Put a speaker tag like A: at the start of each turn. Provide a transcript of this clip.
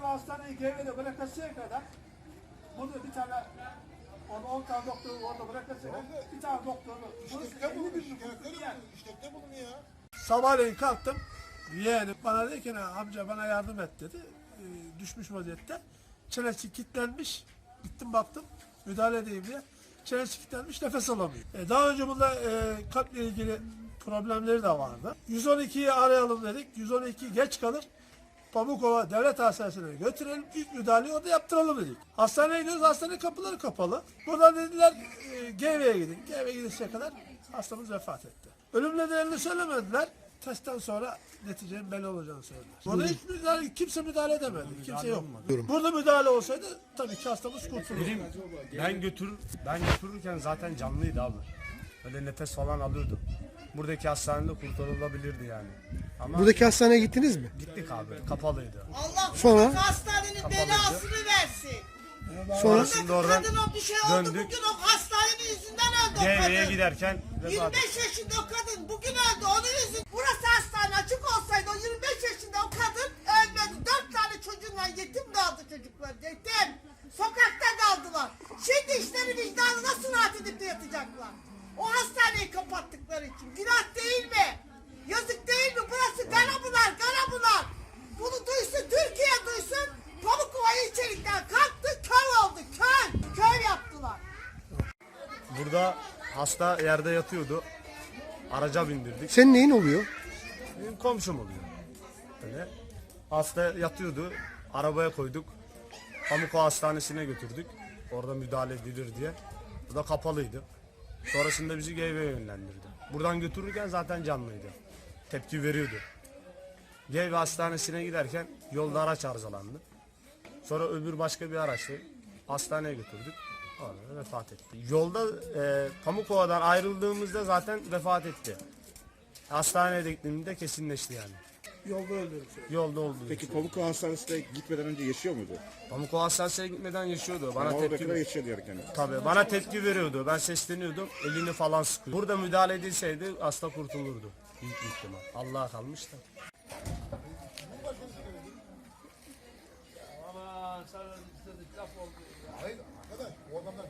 A: tane hastaneyi GV'de bırakasıya kadar burada bir tane onu 10 tane doktoru orada kadar bir tane doktoru burası
B: İşte
A: 50
B: bulun,
A: bin
B: şikayette
A: nüfuslu bir
B: bulun,
A: yer.
B: işlekte bulun ya.
A: Sabahleyin kalktım. Yeğenim bana dedi ki "Ne, amca bana yardım et dedi. Ee, düşmüş vaziyette. Çenesi kilitlenmiş. Gittim baktım. Müdahale edeyim diye. Çenesi kilitlenmiş nefes alamıyor. E, daha önce bunda e, kalple ilgili problemleri de vardı. 112'yi arayalım dedik. 112 geç kalır. Pamukova Devlet Hastanesi'ne götürelim. İlk müdahaleyi orada yaptıralım dedik. Hastaneye gidiyoruz. Hastane kapıları kapalı. Buradan dediler e, GV'ye gidin. GV'ye gidişe kadar hastamız vefat etti. Ölüm nedenini söylemediler. Testten sonra neticenin belli olacağını söylediler. Burada hiç müdahale, kimse müdahale edemedi. Kimse yok. Burada müdahale olsaydı tabii ki hastamız kurtulurdu.
C: Benim ben götür ben götürürken zaten canlıydı abi. Böyle nefes falan alıyordu. Buradaki hastanede kurtarılabilirdi yani. Ama
D: Buradaki hastaneye gittiniz mi?
C: gittik abi kapalıydı.
E: Allah
D: Sonra?
E: bu hastanenin belasını versin.
D: Sonra
C: Şimdi oradan
E: Kadına bir şey oldu
C: döndük.
E: bugün o hastanenin yüzünden öldü o
C: GV'ye
E: kadın.
C: giderken vefat
E: 25 yaşında o kadın bugün öldü onun yüzünden. Burası hastane açık olsaydı o 25 yaşında o kadın ölmedi. 4 tane çocuğunla yetim kaldı çocuklar yetim. Sokakta kaldılar. Şimdi işleri vicdanı nasıl rahat edip de yatacaklar? O hastaneyi kapattıkları için. Günah değil mi? Yazık değil mi? Burası Garabınar, Garabınar. Bunu duysun, Türkiye duysun. Pamukova içerikten kalktı, köy oldu, köy. Köy yaptılar.
C: Burada hasta yerde yatıyordu. Araca bindirdik.
D: senin neyin oluyor?
C: Benim komşum oluyor. Böyle. Hasta yatıyordu. Arabaya koyduk. Pamukova Hastanesi'ne götürdük. Orada müdahale edilir diye. Bu da kapalıydı. Sonrasında bizi GV'ye yönlendirdi. Buradan götürürken zaten canlıydı. Tepki veriyordu. GV Hastanesi'ne giderken yolda araç arızalandı. Sonra öbür başka bir araçla hastaneye götürdük. Orada vefat etti. Yolda e, Pamukova'dan ayrıldığımızda zaten vefat etti. Hastaneye gittiğimde kesinleşti yani.
A: Yolda öldürmüş.
C: Yolda oldu.
B: Peki Pamukkale Hastanesi'ne gitmeden önce yaşıyor muydu?
C: Pamukova Hastanesi'ne gitmeden yaşıyordu. Bana
B: Ama
C: tepki
B: oradakiler yaşıyor diyor yani.
C: Tabii bana tepki veriyordu. Ben sesleniyordum. Elini falan sıkıyor. Burada müdahale edilseydi hasta kurtulurdu. Büyük bir ihtimal. Allah'a kalmış da.
A: Aman sana laf oldu.
B: Hayır arkadaş o adamlar